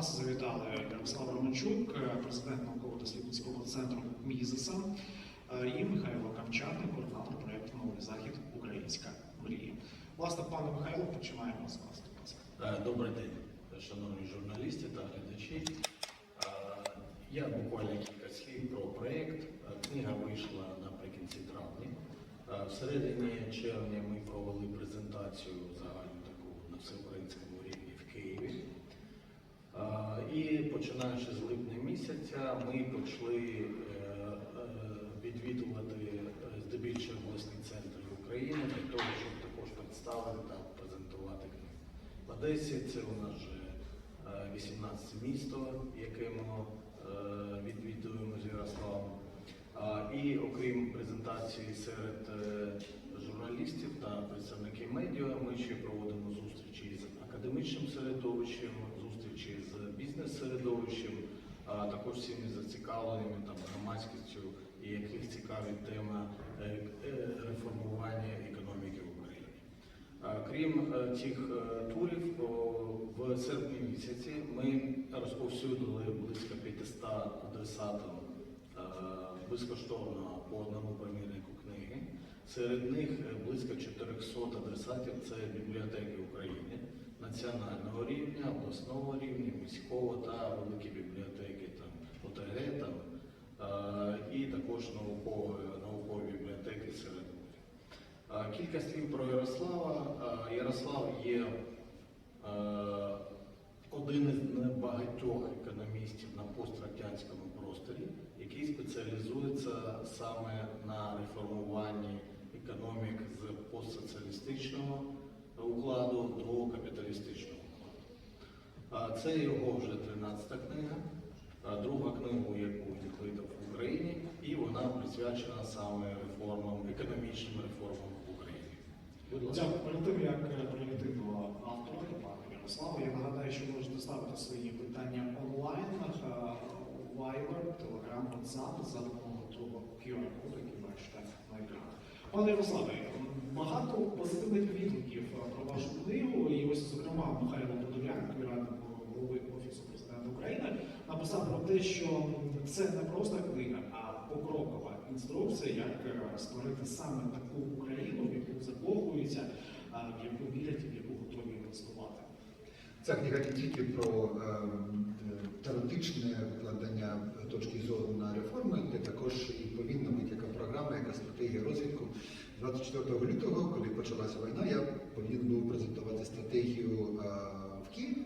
Нас завітали Ярослав Романчук, президент науково-дослідницького центру МІЗИСа е, і Михайло Камчатник, координатор проєкту Новий Захід Українська мрія. Власне, пане Михайло, починаємо з вас. Е, Добрий день, шановні журналісти та глядачі. Е, Я буквально кілька слів про проєкт. Е, Книга вийшла наприкінці травня. Е, Всередині червня ми провели презентацію загальну таку на всеукраїнському рівні в Києві. І починаючи з липня місяця, ми почали е, е, відвідувати е, здебільшого обласні центри України для того, щоб також представити та презентувати книгу. В Одесі це у нас вже е, 18 місто, яке ми відвідуємо з Ярославом. І окрім презентації серед журналістів та представників медіа, ми ще проводимо зустрічі з академічним середовищем, зустрічі з бізнес-середовищем, а також всіми зацікавленими там громадськістю, і яких цікавить тема е, е, реформування економіки в Україні. Крім цих е, турів, в серпні місяці ми розповсюдили близько 500 адресатам безкоштовно по одному примірнику книги. Серед них близько 400 адресатів це бібліотеки України національного рівня, обласного рівня, міського та великі бібліотеки там ОТГ там, і також наукові, наукові бібліотеки серед них. Кілька слів про Ярослава. Ярослав є один із небагатьох економістів на пострадянському просторі, який спеціалізується саме на реформуванні економік з постсоціалістичного укладу до капіталістичного укладу. Це його вже 13-та книга, друга книга, яку він видав в Україні, і вона присвячена саме реформам, економічним реформам в Україні. Дякую. Перед тим, як е, прийти до автора, до пана Ярослава, я нагадаю, що можете ставити свої питання онлайн, е, Viber, Telegram, WhatsApp за допомогою того QR-коду, який бачите на екрані. Пане Ярославе, багато позитивних відгуків е, про вашу книгу, і ось, зокрема, Михайло Подоляк, радник голови Офісу президента України, написав про те, що це не просто книга, а покрокова інструкція, як е, створити саме таку Україну, в яку закохуються, е, в яку вірять в яку готові інвестувати. Ця книга не тільки про теоретичне викладання точки зору на реформи, де також і повинна бути яка програма, яка стратегія розвитку. 24 лютого, коли почалася війна, я повинен був презентувати стратегію е, в Києві.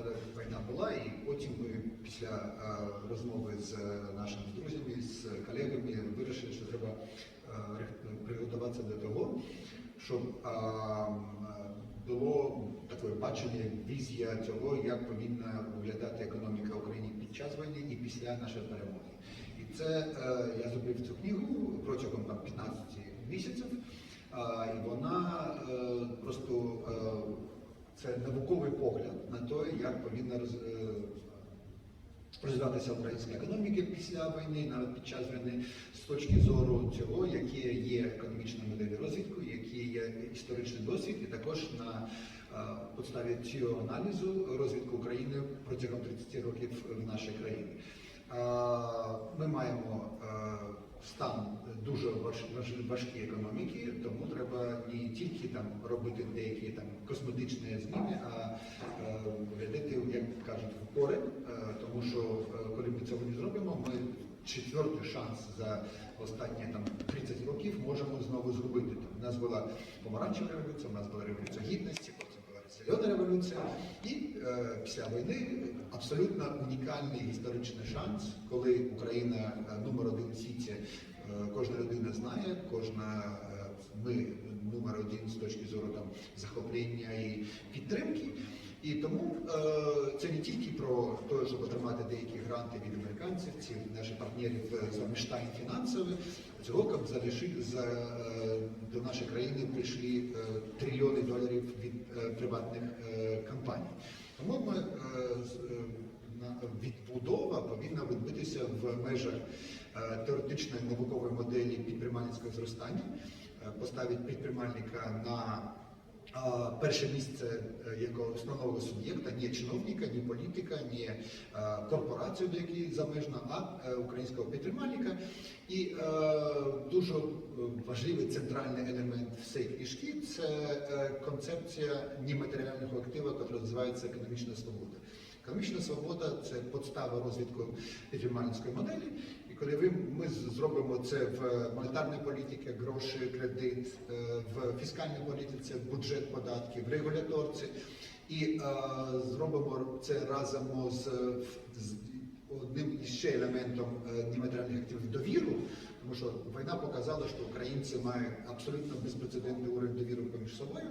Але війна була, і потім ми після е, розмови з нашими друзями, з колегами вирішили, що треба е, приготуватися до того, щоб е, було таке бачення, візія цього, як повинна виглядати економіка України під час війни і після нашої перемоги. І це е, я зробив цю книгу протягом там, 15 місяців, і вона е, просто е, це науковий погляд на те, як повинна е, розвиватися українська економіка після війни, навіть під час війни, з точки зору цього, які є економічні моделі розвитку, які є історичний досвід, і також на підставі цього аналізу розвитку України протягом 30 років в нашій країні. Ми маємо стан дуже важ- важ- важкій економіки, тому треба не тільки там робити деякі там косметичні зміни, а е, глядати, як кажуть, впори, е, тому що е, коли ми цього не зробимо, ми четвертий шанс за останні там 30 років можемо знову згубити. Там, у нас була помаранчева революція, у нас була революція гідності, зелена революція, і е, після війни абсолютно унікальний історичний шанс, коли Україна е, номер один в світі, е, кожна людина знає, кожна е, ми номер один з точки зору там захоплення і підтримки. І тому е, це не тільки про те, щоб отримати деякі гранти від американців, ці наших партнерів за міштань фінансові, цього залишити за е, до нашої країни прийшли е, трильйони доларів від приватних компаній. Тому ми з- відбудова повинна відбутися в межах теоретичної наукової моделі підприємницького зростання, поставити підприємника на перше місце е, як основного суб'єкта, не чиновника, не політика, не е, корпорацію, до якої замежна, а е, українського підтримальника. І дуже важливий центральний елемент всієї книжки це концепція нематеріального актива, яка називається економічна свобода. Економічна свобода це підстава розвитку підтримальницької моделі. І коли ви, ми зробимо це в монетарній політиці, гроші, кредит, е, в фіскальній політиці, бюджет податків, в регуляторці, і е, зробимо це разом з, з одним іще елементом е, нематеріальних активів довіру, тому що війна показала, що українці мають абсолютно безпрецедентний уровень довіри поміж собою.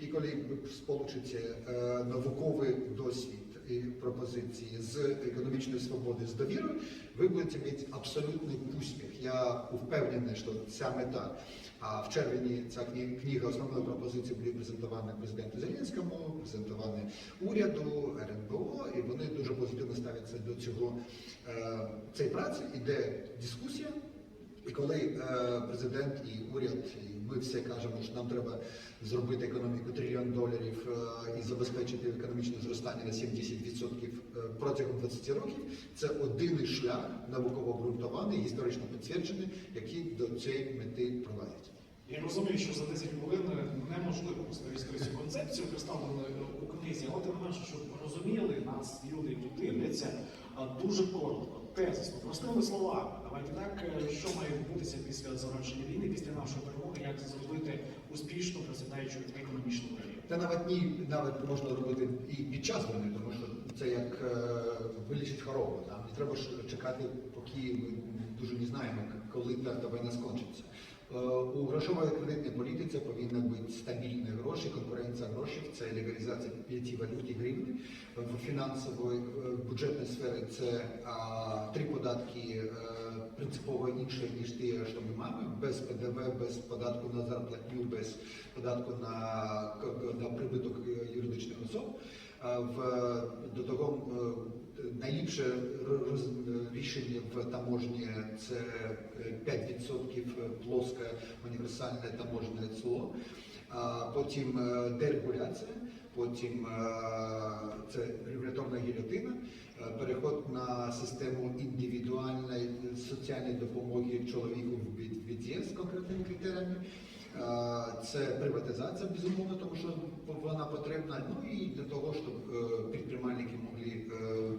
І коли ви сполучите е, науковий досвід пропозиції з економічної свободи з довірою, ви будете мати абсолютний успіх. Я впевнений, що ця мета. А в червні ця книга основної пропозиції буде презентована президенту Зеленському, презентована уряду, РНБО, і вони дуже позитивно ставляться до цього е, цієї праці. Іде дискусія. І коли е, президент і уряд, і ми всі кажемо, що нам треба зробити економіку трильйон доларів е, і забезпечити економічне зростання на 70% е, протягом 20 років, це один шлях науково обґрунтований, історично підтверджений, який до цієї мети проводить. Я розумію, що за 10 хвилин неможливо розповісти цю концепцію, представлену у книзі, але тим менше, щоб розуміли нас, люди, дивляться, дуже коротко, тезисно, простими словами. Давайте так, е, що має відбутися після завершення війни, після нашої перемоги, як зробити успішну процвітаючу економічну країну. Та навіть ні, навіть можна робити і під час війни, тому що це як е, вилічить хворобу. Там не треба чекати, поки ми дуже не знаємо, коли та війна скончиться. Е, у грошової кредитній політиці повинна бути стабільні гроші, конкуренція грошей, це легалізація п'яти валют і гривні. В фінансової е, бюджетній сфері це а, три податки е, принципово інші, ніж ті, що ми маємо, без ПДВ, без податку на зарплатню, без податку на, на прибуток е, юридичних особ. А В, до того е, найліпше рішення в таможні це е, 5% плоске універсальне таможне а потім е, дерегуляція, потім е, це регуляторна гільотина, е, переход на систему індивідуальної соціальної допомоги чоловіку від, від з конкретними критеріями. Це приватизація, безумовно, тому що вона потрібна. Ну і для того, щоб е, підприємники могли е, е,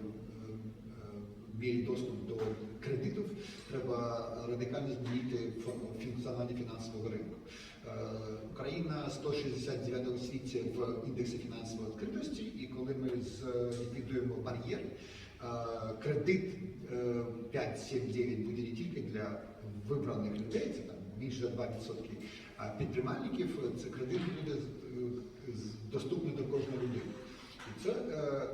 е, мати доступ до кредитів, треба радикально змінити фун- функціонування фінансового ринку. Україна 169 у світі в індексі фінансової відкритості, і коли ми зліквідуємо бар'єр, кредит е, 5, 7, 9 буде не тільки для вибраних людей, це там більше за 2%, а підприємників це кредит буде е, доступний до кожної людини. І це е,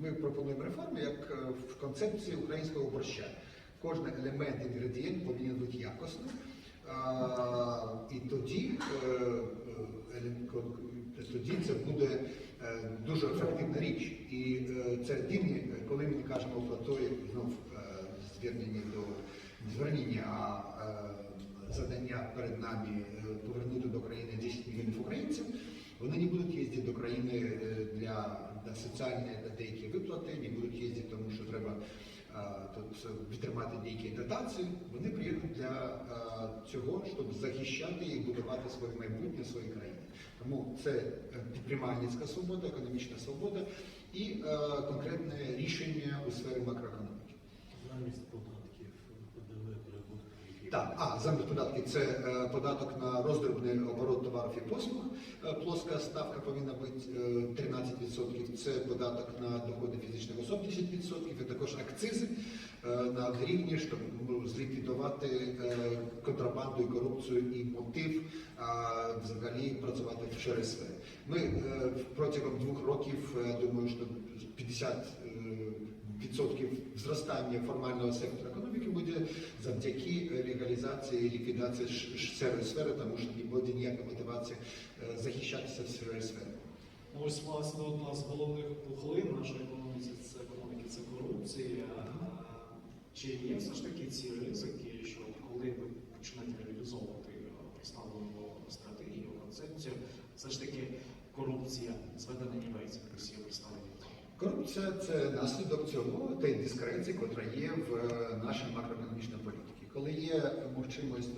ми пропонуємо реформу як е, в концепції українського борща. Кожен елемент, інгредієнт повинен бути якісним. І тоді, е, е, тоді це буде е, дуже ефективна річ. І е, це дивні, коли ми кажемо про той знов е, звернення до звернення, а е, завдання перед нами е, повернути до країни 10 мільйонів українців. Вони не будуть їздити до країни е, для, для соціальної та деякі виплати, не будуть їздити, тому що треба а, тут відтримати деякі дотації. Вони приїдуть для а, цього, щоб захищати і будувати своє майбутнє в своїй країні. Тому це е, підприємницька свобода, економічна свобода і е, конкретне рішення у сфері макроекономіки. Замість податків ПДВ прибутку. Так, а замість податки це е, податок на роздрібний оборот товарів і послуг. Е, плоска ставка повинна бути е, 13%. Це податок на доходи фізичних особ 10%, і також акцизи е, на гривні, щоб зліквідувати е, контрабанду і корупцію і мотив а, взагалі працювати в сфері. Ми е, протягом двох років, е, я думаю, що 50 е, зростання формального сектору економіки буде завдяки легалізації і ліквідації ш- сфери, тому що не буде ніяка мотивація е, захищатися в сірої сфері. Ну, Ось власне одна з головних пухлин нашої економіки це економіки, це корупція. Чи є все ж таки ці ризики, що коли ви почнете реалізовувати е, представлену стратегію, концепцію, все ж таки корупція, зведена німець, як Росія представлена? Корупція це наслідок цього та дискреції, котра є в е, нашій макроекономічній політиці. Коли є можливість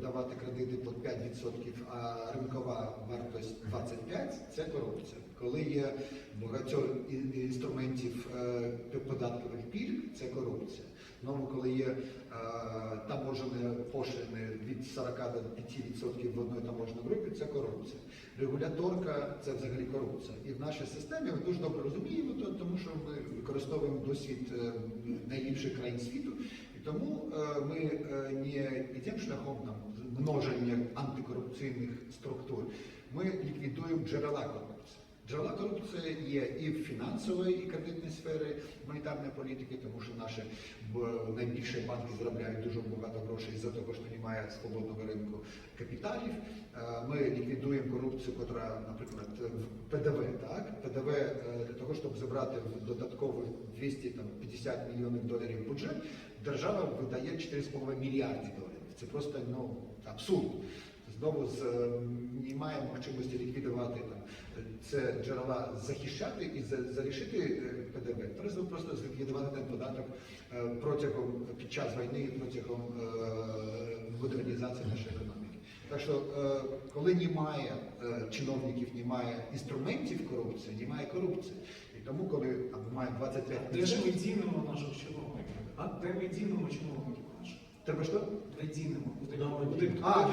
давати кредити по 5%, а ринкова вартість 25%, це корупція. Коли є багато інструментів е, податкових пільг, це корупція. Знову, коли є е, таможені пошлини від 40 до 5% в одної таможній групі, це корупція. Регуляторка це взагалі корупція. І в нашій системі ми дуже добре розуміємо, то- тому що ми використовуємо досвід е, найліпших країн світу. Тому е, ми е, не йдемо шляхом там, множення антикорупційних структур. Ми ліквідуємо джерела корупції. Джерела корупції є і в фінансовій, і кредитній сфері монетарної політики, тому що наші найбільші банки заробляють дуже багато грошей за того, що немає свободного ринку капіталів. Е, Ми ліквідуємо корупцію, яка, наприклад, в ПДВ. Так? ПДВ для того, щоб забрати в додаткових 250 мільйонів доларів бюджет, держава видає 4,5 мільярди доларів. Це просто ну, абсурд. Знову з е, немає можливості ліквідувати там це джерела захищати і за- залишити е, ПДВ. Треба просто зліквідувати ten податок е, протягом під час війни, протягом е, модернізації нашої економіки. Так що, коли немає чиновників, немає інструментів корупції, немає корупції. І тому, коли там немає 25 Де ж ми дінемо наших чиновників? А? Ми дінемо чиновників? Треба що? Куди? дінемо? А?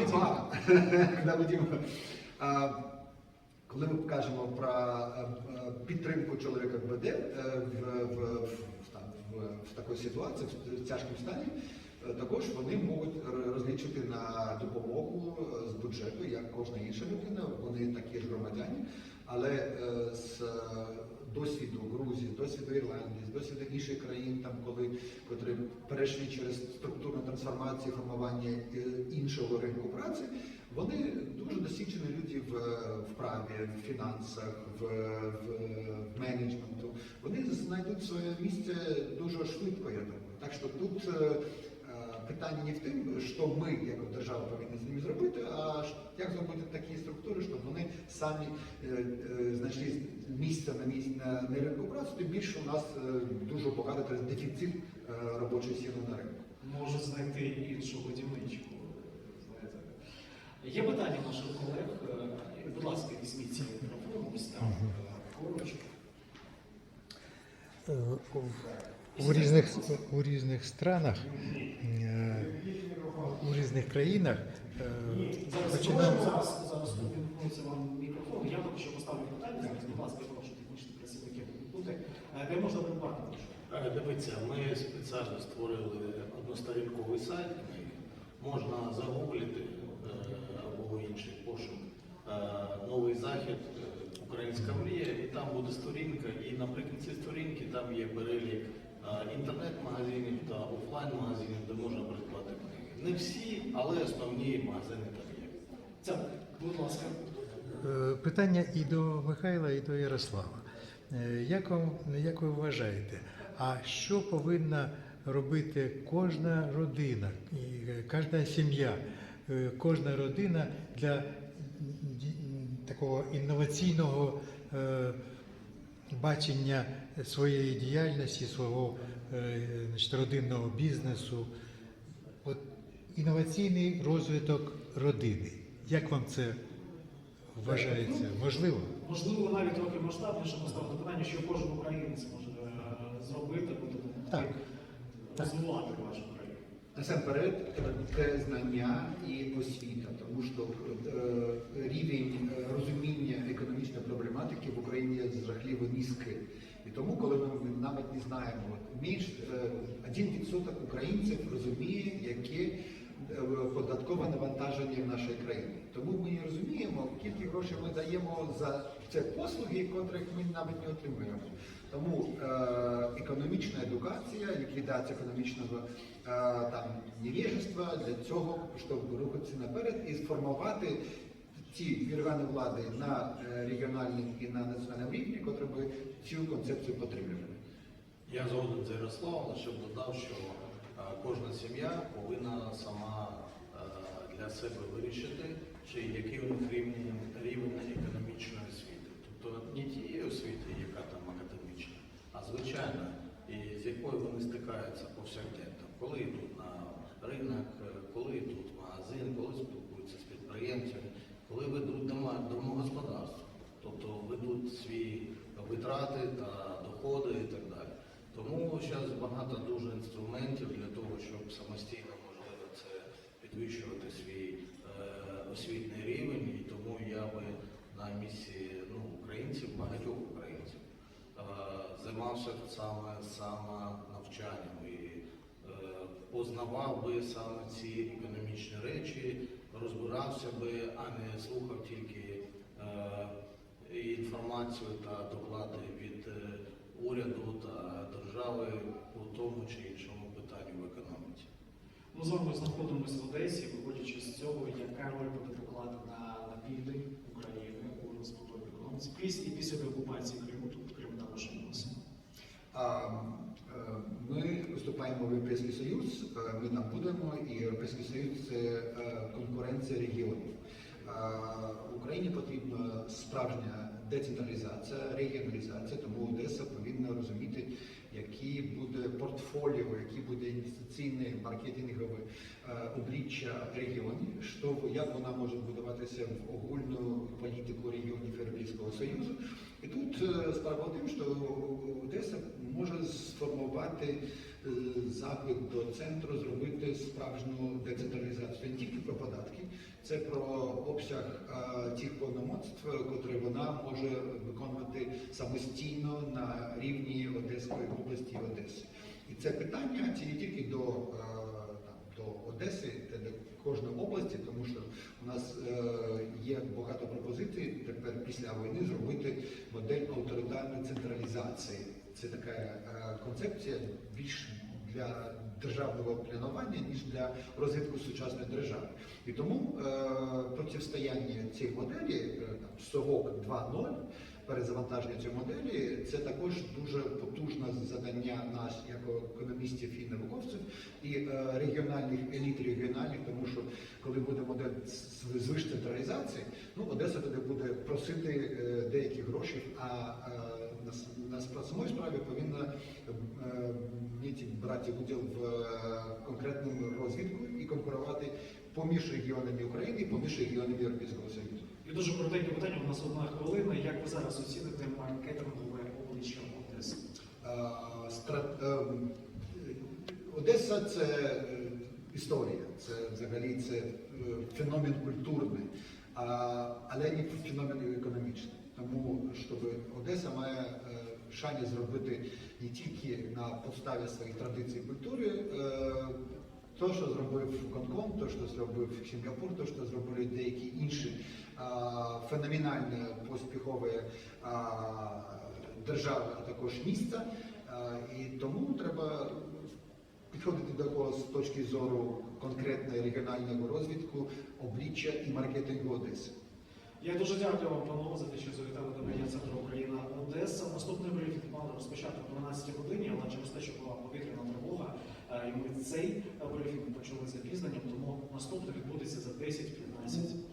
А, Коли ми кажемо про е, е, підтримку чоловіка в БД е, в, в, такій ситуації, в тяжкому стані, також вони можуть розлічити на допомогу з бюджету, як кожна інша людина, вони такі ж громадяни, але з досвіду Грузії, досвіду Ірландії, досвіду інших країн, там коли котрі перейшли через структурну трансформацію, формування е, іншого ринку праці, вони дуже досвідчені люди в, в праві, в фінансах, в, в, менеджменту. Вони знайдуть своє місце дуже швидко, я думаю. Так що тут питання не в тим, що ми, як держава, повинні з ними зробити, а як зробити такі структури, щоб вони самі е, е, знайшли місце на місці на, на ринку праці, тим більше у нас е, дуже багато дефіцит робочої сили на ринку. Може знайти іншу годівничку. Знаєте. Є питання наших колег. Будь ласка, візьміть цей мікрофон, ось там. Е, у- різних, у різних странах, е, у різних країнах е, починаємо. зараз, увімкнуться вам мікрофон. Я поки що поставлю питання. Будь ласка, прошу технічних працівників бути. Де можна придбати? Дивіться, ми спеціально створили односторінковий сайт. Можна загуглити е, або інший пошук новий захід Українська мрія, і там буде сторінка. І наприкінці сторінки там є перелік інтернет-магазинів та офлайн-магазинів, де можна придбати книги. Не всі, але основні магазини там є. Це, будь ласка. Е, Питання і до Михайла, і до Ярослава. Е, Як, вам, як ви вважаєте, а що повинна робити кожна родина, е, кожна сім'я, кожна родина для такого інноваційного бачення своєї діяльності, свого е, значить, родинного бізнесу? От інноваційний розвиток родини. Як вам це вважається? Можливо? Можливо, навіть трохи масштабніше поставити питання, що кожен українець може е, зробити, Так. розвивати вашу країну. Насамперед, це знання і освіта, тому що е, рівень розуміння економічної проблематики в Україні жахливо низький. І тому, коли ми навіть не знаємо, між е, 1% українців розуміє, яке е, податкове навантаження в нашій країні. Тому ми не розуміємо, скільки грошей ми даємо за це послуги, котрих ми навіть не отримуємо. Тому е, економічна едукація, ліквідація економічного е, там невіжества для цього, щоб рухатися наперед і сформувати ті органи влади на е, регіональному і на національному рівні, котрі би цю концепцію підтримували. Я згоден з Ярославом, лише б додав, що е, кожна сім'я повинна сама е, для себе вирішити, чи який у них рівень, рівень економічної освіти. Тобто не тієї освіти, яка там академічна, а звичайна, і з якою вони стикаються повсякденно, коли йдуть на ринок, коли йдуть в магазин, коли спілкуються з підприємцями, коли ведуть домогосподарство, тобто ведуть свої витрати та доходи і так далі. Тому зараз багато дуже інструментів для того, щоб самостійно можливо це підвищувати свій е, освітній рівень, і тому я би на місці ну, українців, багатьох українців, е, займався саме самонавчанням і е, познавав би саме ці економічні речі, розбирався би, а не слухав тільки е, інформацію та доклади від е, уряду та держави у тому чи іншому питанні в економіці. Ми з вами знаходимося в Одесі, виходячи з цього, яка роль буде покладена на південь України у розбудові економіці після і після деокупації Криму, тут Крим також. А, е, Ми виступаємо в Європейський Союз, е, ми там будемо, і Європейський Союз це е, конкуренція регіонів. А, Україні потрібна справжня децентралізація, регіоналізація, тому Одеса повинна розуміти, які буде портфоліо, які буде інвестиційне, маркетингове е, обличчя регіонів, що як вона може будуватися в огульну політику регіонів Європейського Союзу. І тут е, справа в тим, що Одеса може сформувати е, заклик до центру, зробити справжню децентралізацію не тільки про податки, це про обсяг е, тих повномоцтв, котрі вона може виконувати самостійно на рівні Одеської області Одеси. І це питання не тільки до, е, до Одеси, та до кожної області, тому що у нас е, є багато пропозицій тепер після війни зробити модель авторитарної централізації. Це така е, концепція більш для державного планування, ніж для розвитку сучасної держави. І тому е, протистояння цій моделі, там, совок 2.0, перезавантаження цієї моделі, це також дуже потужне завдання нас, як економістів і науковців, і е, регіональних еліт регіональних, тому що коли буде модель з- централізації, ну Одеса тоді буде просити е, деякі гроші, а е, на, с- самої справі повинна брати уділ в конкретному розвитку і конкурувати поміж регіонами України і поміж регіонами Європейського Союзу. І дуже коротеньке питання, у нас одна хвилина. Як ви зараз оціните маркетингове обличчя Одеси? Е, ем, Одеса це е, історія, це взагалі це е, феномен культурний, але не феномен економічний. Тому щоб Одеса має е, шанс зробити не тільки на підставі своїх традицій і культури. То, що зробив Гонконг, то, що зробив Сінгапур, то, що зробили деякі інші а, феноменально поспіхові держави, а також міста. І тому треба підходити до того з точки зору конкретного регіонального розвитку, обличчя і маркетингу Одеси. Я дуже дякую вам, панове, за те, що завітали до медіа центру Україна Одеса. Наступний брифінг мали розпочати о 12 годині, але через те, що була повітряна тривога, і ми цей брифінг почали запізненням, тому наступний відбудеться за 10-15